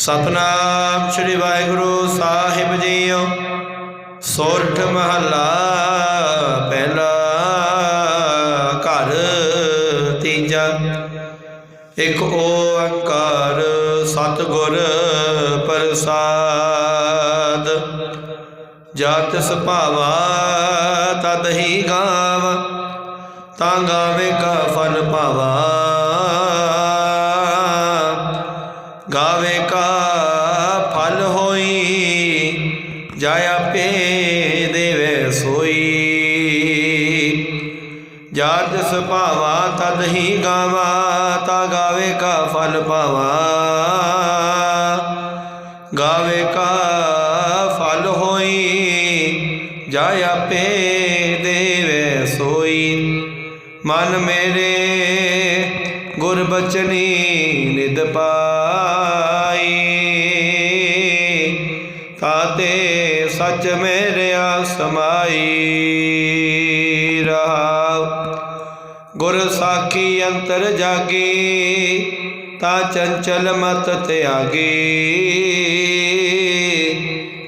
ਸਤਨਾਮ ਸ੍ਰੀ ਵਾਹਿਗੁਰੂ ਸਾਹਿਬ ਜੀਓ। ਸੋਰਠ ਮਹੱਲਾ ਪਹਿਲਾ ਘਰ ਤੀਜਾ। ਇੱਕ ਓੰਕਾਰ ਸਤਿਗੁਰ ਪ੍ਰਸਾਦ। ਜਤ ਸੁਭਾਵਾ ਤਦ ਹੀ ਗਾਵ, ਤਾਂ ਗਾਵੇ ਕਾ ਫਲ ਪਾਵਾ। ਗਾਵੇ ਕਾ ਫਲ ਹੋਈ, ਜਾਇਆ ਪੇ ਦੇਵੇ ਸੋਈ। ਜਦ ਸੁਭਾਵਾ ਤਦ ਹੀ ਗਾਵਾ, ਤਾ ਗਾਵੇ ਕਾ ਫਲ ਪਾਵਾ। ਗਾਵੇ ਕਾ ਫਲ ਹੋਈ, ਜਾਇਆ ਪੇ ਦੇਵੇ ਸੋਈ। ਮਨ ਮੇਰੇ ਗੁਰ ਬਚਨੀ ਨਿਦ ਪਾਈ ਤਾਤੇ ਸੱਚ ਮੇਰਿਆ ਸਮਾਈ ਰਹਾ ਗੁਰ ਸਾਖੀ ਅੰਤਰ ਜਾਗੀ, ਤਾ ਚੰਚਲ ਮਤ ਤਿਆਗੀ।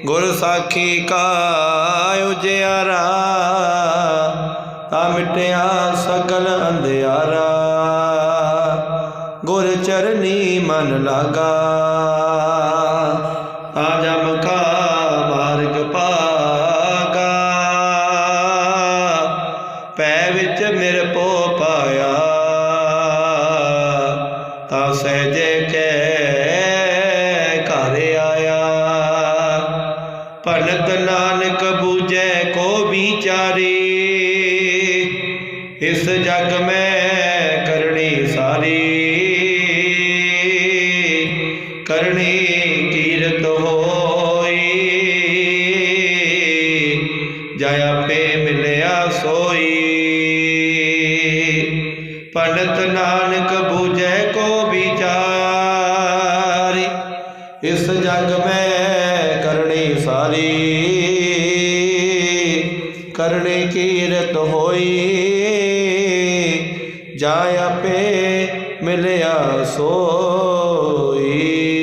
ਗੁਰ ਸਾਖੀ ਕਾ ਉਜਿਆਰਾ ਤਾ ਮਿਟਿਆ ਸਕਲ ਅੰਧਿਆਰਾ। ਗੁਰ ਚਰਨੀ ਮਨ ਲਾਗਾ। ਆਜਾ ਮਖਾ ਮਾਰਗ ਪਾਗਾ ਪੈ ਵਿੱਚ ਮੇਰੇ ਪੋ ਪਾਇਆ। ਤਾਂ ਸਹਜੇ ਕੇ ਘਰ ਆਇਆ। ਭਨਤ ਨਾਨਕ ਬੂਝੈ ਕੋ ਵਿਚਾਰੀ। ਇਸ ਜਗ ਮੈਂ ਕਰਨੀ ਸਾਰੀ। ਕਰਨੀ ਕੀਰਤ ਹੋਈ। ਜਾਇਆ ਪੇ ਮਿਲਿਆ ਸੋਈ। ਪੰਡਤ ਨਾਨਕ ਬੂਝੈ ਕੋ ਵਿਚਾਰੀ। ਇਸ ਜਗ ਮੈਂ ਕਰਨੀ ਸਾਰੀ। ਕਰਨੀ ਕੀਰਤ ਹੋਈ। ਜਾ ਆਪੇ ਮਿਲਿਆ ਸੋਈ।